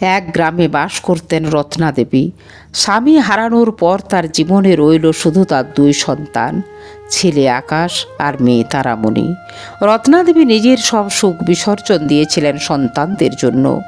এক গ্রামে বাস করতেন রত্না দেবী স্বামী হারানোর পর তার জীবনে রইল শুধু তার দুই সন্তান, ছেলে আকাশ আর মেয়ে তারামণি। রত্নাদেবী নিজের সব সুখ বিসর্জন দিয়েছিলেন সন্তানদের জন্য।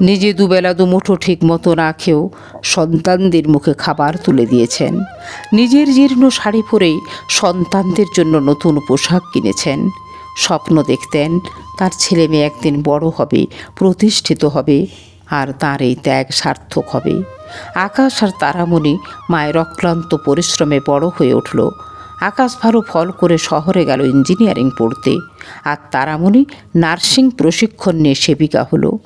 নিজে দুবেলা দুমুঠো ঠিক মতো না খেয়েও সন্তানদের মুখে খাবার তুলে দিয়েছেন। নিজের জীর্ণ শাড়ি পরেই সন্তানদের জন্য নতুন পোশাক কিনেছেন। স্বপ্ন দেখতেন তার ছেলে মেয়ে একদিন বড় হবে, প্রতিষ্ঠিত হবে। আর তার এই ত্যাগ সার্থক হবে। আকাশ আর তারামণি মায়ের অক্লান্ত পরিশ্রমে বড় হয়ে উঠল। আকাশ ভালো ফল করে শহরে গেল ইঞ্জিনিয়ারিং পড়তে। আর তারামণি নার্সিং প্রশিক্ষণ নিয়ে সেবিকা হলো।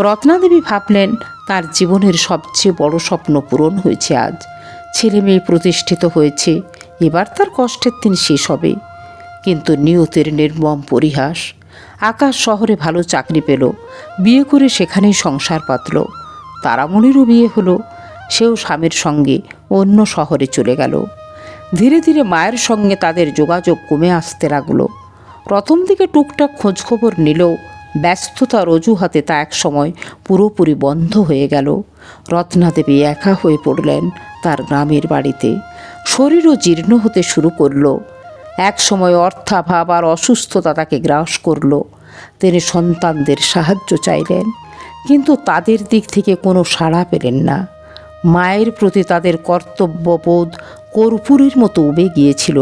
রত্নাদেবী ভাবলেন, তার জীবনের সবচেয়ে বড় স্বপ্ন পূরণ হয়েছে আজ। ছেলে মেয়ে প্রতিষ্ঠিত হয়েছে, এবার তার কষ্টের দিন শেষ হবে। কিন্তু নিয়তের নির্মম পরিহাস আকাশ শহরে ভালো চাকরি পেল। বিয়ে করে সেখানেই সংসার পাতল। তারামণিরও বিয়ে হলো। সেও স্বামীর সঙ্গে অন্য শহরে চলে গেল। ধীরে ধীরে মায়ের সঙ্গে তাদের যোগাযোগ কমে আসতে লাগল। প্রথম দিকে টুকটাক খোঁজখবর নিলেও ব্যস্ততার অজুহাতে তা এক সময় পুরোপুরি বন্ধ হয়ে গেল। রত্নাদেবী একা হয়ে পড়লেন তার গ্রামের বাড়িতে। শরীরও জীর্ণ হতে শুরু করল। এক সময় অর্থাভাব আর অসুস্থতা তাকে গ্রাস করল। তিনি সন্তানদের সাহায্য চাইলেন, কিন্তু তাদের দিক থেকে কোনো সাড়া পেলেন না। মায়ের প্রতি তাদের কর্তব্যবোধ কর্পূরের মতো উবে গিয়েছিল।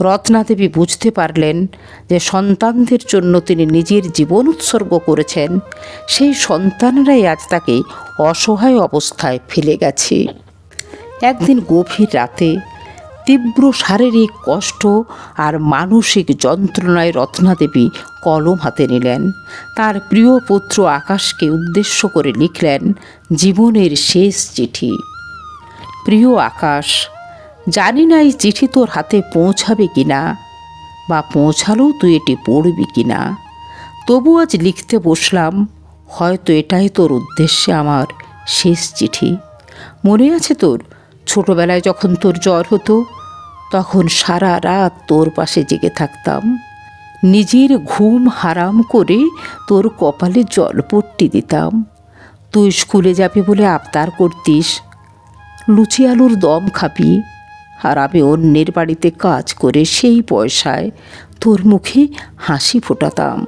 রত্নাদেবী বুঝতে পারলেন যে সন্তানদের জন্য তিনি নিজের জীবন উৎসর্গ করেছেন। সেই সন্তানরাই আজ তাকে অসহায় অবস্থায় ফেলে গেছে। একদিন গভীর রাতে তীব্র শারীরিক কষ্ট আর মানসিক যন্ত্রণায় রত্নাদেবী কলম হাতে নিলেন। তার প্রিয় পুত্র আকাশকে উদ্দেশ্য করে লিখলেন, জীবনের শেষ চিঠি। প্রিয় আকাশ, জানি না এই চিঠি তোর হাতে পৌঁছাবে কি না বা পৌঁছালেও তুই এটি পড়বি কি না তবু আজ লিখতে বসলাম, হয়তো এটাই তোর উদ্দেশ্যে আমার শেষ চিঠি। মনে আছে তোর, ছোটবেলায় যখন তোর জ্বর হতো তখন সারা রাত তোর পাশে জেগে থাকতাম। নিজের ঘুম হারাম করে তোর কপালে জল জলপট্টি দিতাম। তুই স্কুলে যাবি বলে আবদার করতিস। লুচি আলুর দম খাবি। আর আমি অন্যের বাড়িতে কাজ করে সেই পয়সায় তোর মুখে হাসি ফোটাতাম।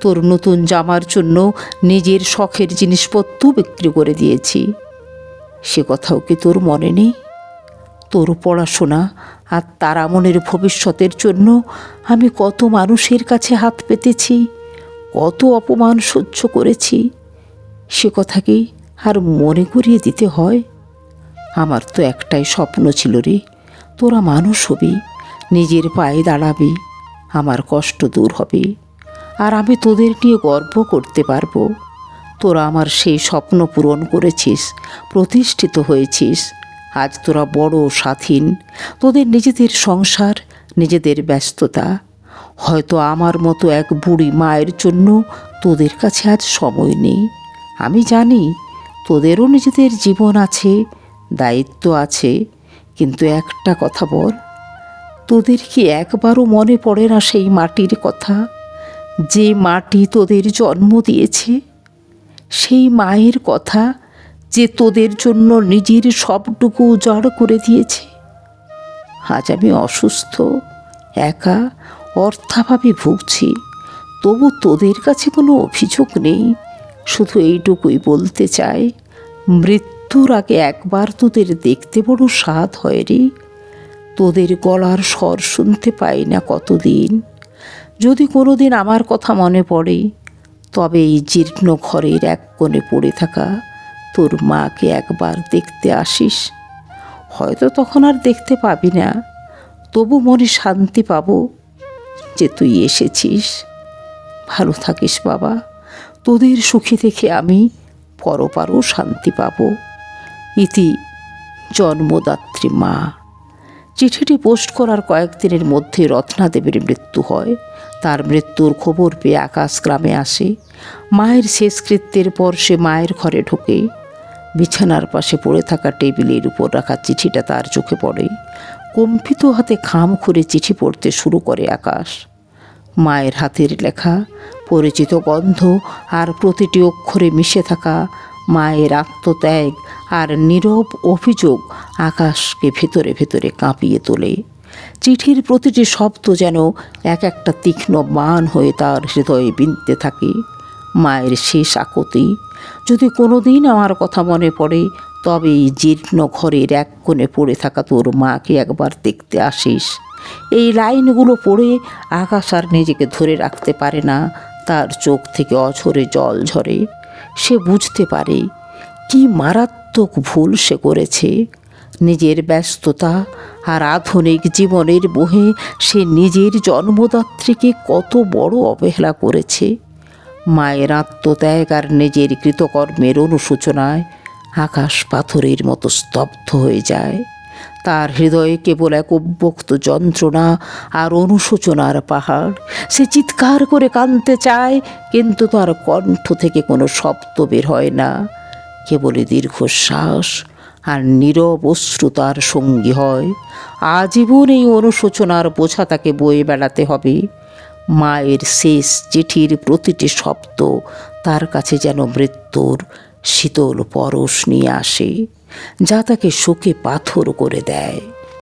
তোর নতুন জামার জন্য নিজের শখের জিনিসপত্র বিক্রি করে দিয়েছি। সে কথাও কি তোর মনে নেই? তোর পড়াশোনা আর তারামনের ভবিষ্যতের জন্য আমি কত মানুষের কাছে হাত পেতেছি, কত অপমান সহ্য করেছি। সে কথা কি আর মনে করিয়ে দিতে হয়? আমার তো একটাই স্বপ্ন ছিল রে, তোরা মানুষ হবি, নিজের পায়ে দাঁড়াবি, আমার কষ্ট দূর হবে। আর আমি তোদের নিয়ে গর্ব করতে পারব। তোরা আমার সেই স্বপ্ন পূরণ করেছিস, প্রতিষ্ঠিত হয়েছিস আজ তোরা বড় স্বাধীন। তোদের নিজেদের সংসার, নিজেদের ব্যস্ততা। হয়তো আমার মতো এক বুড়ি মায়ের জন্য তোদের কাছে আজ সময় নেই। আমি জানি তোদেরও নিজেদের জীবন আছে, দায়িত্ব আছে, কিন্তু একটা কথা বল। তোদের কি একবারও মনে পড়ে না সেই মাটির কথা? যে মাটি তোদের জন্ম দিয়েছে, সেই মায়ের কথা যে তোদের জন্য নিজের সবটুকু উজাড় করে দিয়েছে। আজ আমি অসুস্থ, একা অর্থাভাবে ভুগছি। তবু তোদের কাছে কোনো অভিযোগ নেই। শুধু এইটুকুই বলতে চাই, মৃত্যুর আগে একবার তোদের দেখতে বড় স্বাদ হয় রে। তোদের গলার স্বর শুনতে পাই না কতদিন। যদি কোনো দিন আমার কথা মনে পড়ে, তবে এই জীর্ণ ঘরের এক কোণে পড়ে থাকা তোর মাকে একবার দেখতে আসিস? হয়তো তখন আর দেখতে পাবি না। তবু মনে শান্তি পাবো যে তুই এসেছিস। ভালো থাকিস বাবা। তোদের সুখী দেখে আমি পরপারও শান্তি পাব। ইতি জন্মদাত্রী মা। চিঠিটি পোস্ট করার কয়েকদিনের মধ্যে রত্নাদেবীর মৃত্যু হয়। তার মৃত্যুর খবর পেয়ে আকাশ গ্রামে আসে। মায়ের শেষকৃত্যের পর সে মায়ের ঘরে ঢোকে। বিছানার পাশে পড়ে থাকা টেবিলের উপর রাখা চিঠিটা তার চোখে পড়ে। কম্পিত হাতে খাম খুঁড়ে চিঠি পড়তে শুরু করে আকাশ। মায়ের হাতের লেখা, পরিচিত গন্ধ আর প্রতিটি অক্ষরে মিশে থাকা মায়ের আত্মত্যাগ আর নীরব অভিযোগ আকাশকে ভেতরে ভেতরে কাঁপিয়ে তোলে। চিঠির প্রতিটি শব্দ যেন এক একটা তীক্ষ্ণ মান হয়ে তার হৃদয়ে বিনতে থাকে। মায়ের শেষ আকতি। যদি কোনো দিন আমার কথা মনে পড়ে তবে এই জীর্ণ ঘরের এক কোণে পড়ে থাকা তোর মাকে একবার দেখতে আসিস। এই লাইনগুলো পড়ে আকাশ আর নিজেকে ধরে রাখতে পারে না, তার চোখ থেকে অঝরে জল ঝরে। সে বুঝতে পারে, কি মারাত্মক ভুল সে করেছে। নিজের ব্যস্ততা আর আধুনিক জীবনের বহে সে নিজের জন্মদাত্রীকে কত বড় অবহেলা করেছে। মায়ের আত্মত্যাগ আর নিজের কৃতকর্মের অনুসূচনায় আকাশ পাথরের মতো স্তব্ধ হয়ে যায়। তার হৃদয়ে কেবল এক অব্যক্ত যন্ত্রণা আর অনুশোচনার পাহাড়। সে চিৎকার করে কাঁদতে চায়, কিন্তু তার কণ্ঠ থেকে কোনো শব্দ বের হয় না। কেবলই দীর্ঘশ্বাস আর নীরব অশ্রু তার সঙ্গী হয়। আজীবন এই অনুশোচনার বোঝা তাকে বয়ে বেড়াতে হবে। মায়ের শেষ চিঠির প্রতিটি শব্দ তার কাছে যেন মৃত্যুর শীতল পরশ নিয়ে আসে, যা তাকে শোকে পাথর করে দেয়।